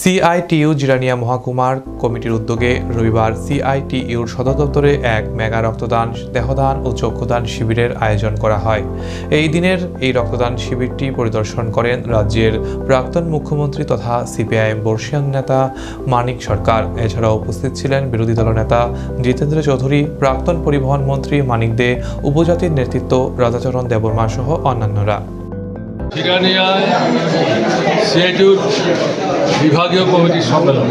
CITU Jirania মহাকুমার কমিটির উদ্যোগে রবিবার সিআইটিইউর সদর দপ্তরে এক মেগা রক্তদান, দেহদান ও চক্ষুদান শিবিরের আয়োজন করা হয়। এই দিনের এই রক্তদান শিবিরটি পরিদর্শন করেন রাজ্যের প্রাক্তন মুখ্যমন্ত্রী তথা সিপিআইএম বর্ষিয়ান নেতা মানিক সরকার। এছাড়াও উপস্থিত ছিলেন বিরোধী দলনেতা জিতেন্দ্র চৌধুরী, প্রাক্তন পরিবহন মন্ত্রী মানিক দে, উপজাতির নেতৃত্ব রাজাচরণ দেববর্মা সহ অন্যান্যরা। বিভাগীয় কমিটির সম্মেলন।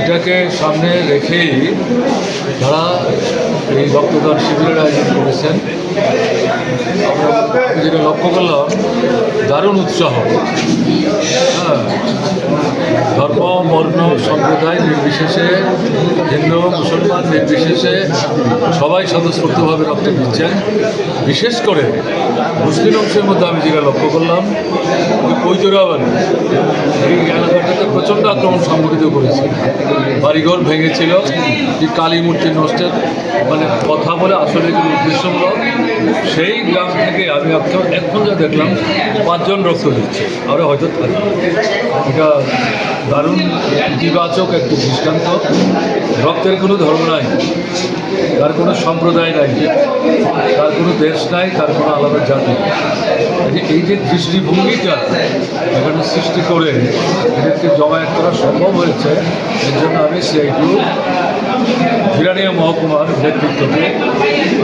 এটাকে সামনে রেখেই তারা এই রক্তদান শিবিরের আয়োজন করেছেন। আমরা যেটা লক্ষ্য করলাম, দারুণ উৎসাহ। হ্যাঁ। ধর্ম, বর্ণ, সম্প্রদায় নির্বিশেষে, হিন্দু, মুসলমান নির্বিশেষে সবাই স্বতঃস্ফূর্তভাবে রক্ত দিচ্ছেন। বিশেষ করে মুসলিম অংশের মধ্যে আমি যেটা লক্ষ্য করলাম, ওই কৈজোরাবাড়ি এই এলাকাটাতে প্রচণ্ড আক্রমণ সংঘটিত করেছে। বাড়িঘর ভেঙেছিল যে কালী মূর্তি নষ্টের মানে কথা বলে আসলে এগুলো উদ্দেশ্যমূলক সেই গ্রাম থেকে আমি এখন এখন যা দেখলাম, পাঁচজন রক্ত দিচ্ছে। আমরা হয়তো থাকি। এটা দারুণ ইতিবাচক একটি দৃষ্টান্ত রক্তের কোনো ধর্ম নাই, তার কোনো সম্প্রদায় নাই, তার কোনো দেশ নাই, তার কোনো আলাদা জাতি। এই যে- দৃষ্টিভঙ্গিটা এখানে সৃষ্টি করে এদেরকে জমায়েত করা সম্ভব হয়েছে, এর জন্য আমি সিআইটু হিরানিয়া মহকুমার নেতৃত্বকে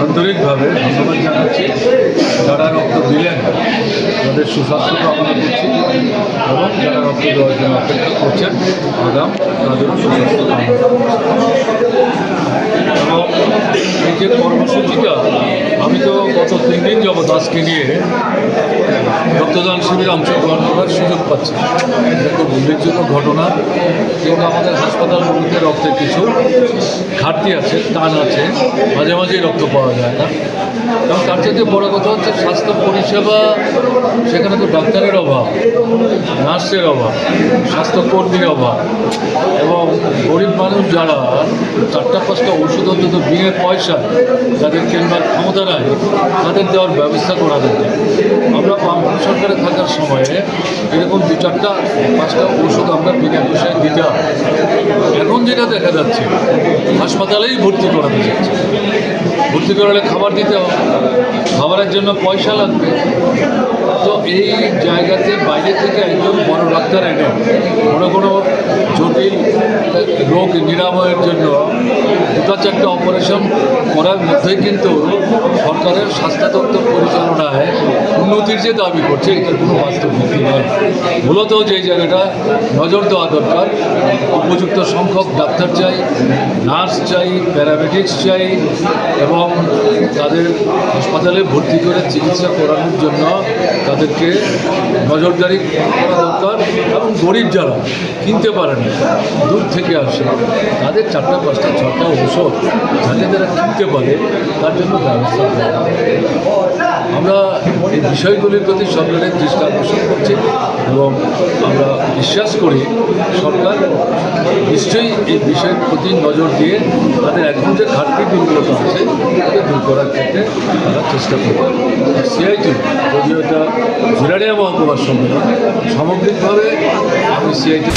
আন্তরিকভাবে ধন্যবাদ জানাচ্ছি যারা রক্ত দিলেন সুস্বাস্থ্য কামনা করছি এবং যারা রক্ত দেওয়ার অপেক্ষা করছেন আগাম তাদেরও সুস্বাস্থ্য কামনা করছি। এবং এই যে কর্মসূচিটা আমি তো গত তিন দিন যাবৎ আজকে নিয়ে রক্তদান শিবিরে অংশগ্রহণ করার সুযোগ পাচ্ছে। এটা খুব উল্লেখযোগ্য ঘটনা। কিন্তু আমাদের হাসপাতালগুলোতে রক্তের কিছু ঘাটতি আছে, টান আছে, মাঝে মাঝেই রক্ত পাওয়া যায় না। এবং তার চাইতে বড় কথা হচ্ছে স্বাস্থ্য পরিষেবা, সেখানে তো ডাক্তারের অভাব, নার্সের অভাব স্বাস্থ্যকর্মীর অভাব এবং গরিব মানুষ যারা, চারটা পাঁচটা ওষুধ অন্তত বিয়ে পয়সা যাদের কেনবার ক্ষমতা নাই তাদের দেওয়ার ব্যবস্থা করা দরকার আমরা বামফ্রন্ট সরকারে থাকার সময়ে এরকম দু চারটা, পাঁচটা ওষুধ আমরা বিনা পয়সায় দিতাম এখন যেটা দেখা যাচ্ছে, হাসপাতালেই ভর্তি করাতে যাচ্ছে। ভর্তি করালে খাবার দিতে হবে, খাবারের জন্য পয়সা লাগবে। তো এই জায়গাতে বাইরে থেকে একজন বড় ডাক্তার এনে কোনো কোনো জটিল রোগ নিরাময়ের জন্য দুটো চারটে অপারেশন করার মধ্যেই কিন্তু সরকারের স্বাস্থ্য দপ্তর পরিচালনায় উন্নতির যে দাবি করছে এটার কোনো বাস্তব ভিত্তি নেই মূলত যে জায়গাটা নজর দেওয়া দরকার, উপযুক্ত সংখ্যক ডাক্তার চাই, নার্স চাই, প্যারামেডিক্স চাই, এবং তাদের হাসপাতালে ভর্তি করে চিকিৎসা করানোর জন্য তাদেরকে নজরদারি করা দরকার। এবং গরিব যারা কিনতে পারেন না, দূর থেকে আসে তাদের চারটা পাঁচটা ছটা ঔষধ যাতে তারা কিনতে পারে তার জন্য ব্যবস্থা আমরা এই বিষয়গুলির প্রতি সরকারের দৃষ্টি আকর্ষণ করছি এবং আমরা বিশ্বাস করি সরকার নিশ্চয়ই এই বিষয়ের প্রতি নজর দিয়ে তাদের এখন যে ঘাটতি দুর্বলতা আছে তাদের দূর করার ক্ষেত্রে তারা চেষ্টা করবে। সিআইটি যদিও এটা জিরানিয়া মহকুমার সম্মেলন সামগ্রিকভাবে আমি সিআইটি